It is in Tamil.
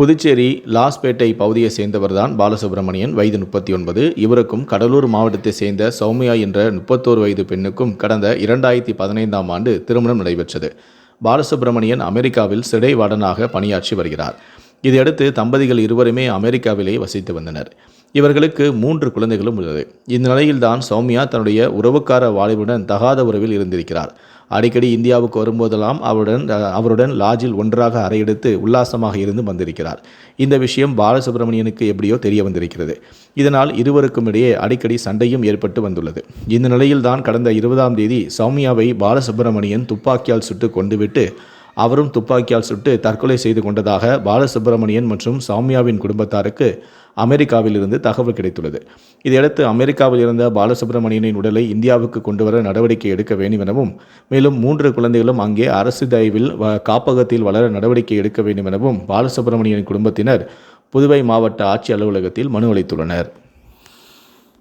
புதுச்சேரி லாஸ்பேட்டை பகுதியை சேர்ந்தவர்தான் பாலசுப்ரமணியன் வயது முப்பத்தி ஒன்பது இவருக்கும் கடலூர் மாவட்டத்தை சேர்ந்த சௌமியா என்ற முப்பத்தோரு வயது பெண்ணுக்கும் கடந்த இரண்டாயிரத்தி பதினைந்தாம் ஆண்டு திருமணம் நடைபெற்றது. பாலசுப்ரமணியன் அமெரிக்காவில் சிறை வார்டனாக பணியாற்றி வருகிறார். இதையடுத்து தம்பதிகள் இருவருமே அமெரிக்காவிலே வசித்து வந்தனர். இவர்களுக்கு மூன்று குழந்தைகளும் உள்ளது. இந்த நிலையில்தான் சௌமியா தன்னுடைய உறவுக்கார வாலிபுடன் தகாத உறவில் இருந்திருக்கிறார் அடிக்கடி இந்தியாவுக்கு வரும்போதெல்லாம் அவருடன் அவருடன் லாட்ஜில் ஒன்றாக அறையெடுத்து உல்லாசமாக இருந்து வந்திருக்கிறார். இந்த விஷயம் பாலசுப்ரமணியனுக்கு எப்படியோ தெரிய வந்திருக்கிறது. இதனால் இருவருக்கும் இடையே அடிக்கடி சண்டையும் ஏற்பட்டு வந்துள்ளது. இந்த நிலையில்தான் கடந்த இருபதாம் தேதி சௌமியாவை பாலசுப்ரமணியன் துப்பாக்கியால் சுட்டு கொண்டுவிட்டு அவரும் துப்பாக்கியால் சுட்டு தற்கொலை செய்து கொண்டதாக பாலசுப்ரமணியன் மற்றும் சௌமியாவின் குடும்பத்தாருக்கு அமெரிக்காவில் இருந்து தகவல் கிடைத்துள்ளது. இதையடுத்து அமெரிக்காவில் இருந்த பாலசுப்ரமணியனின் உடலை இந்தியாவுக்கு கொண்டு வர நடவடிக்கை எடுக்க வேண்டும் எனவும் மேலும் மூன்று குழந்தைகளும் அங்கே அரசு தயவில் வ- காப்பகத்தில் வளர நடவடிக்கை எடுக்க வேண்டும் எனவும் பாலசுப்ரமணியனின் குடும்பத்தினர் புதுவை மாவட்ட ஆட்சி அலுவலகத்தில் மனு அளித்துள்ளனர்.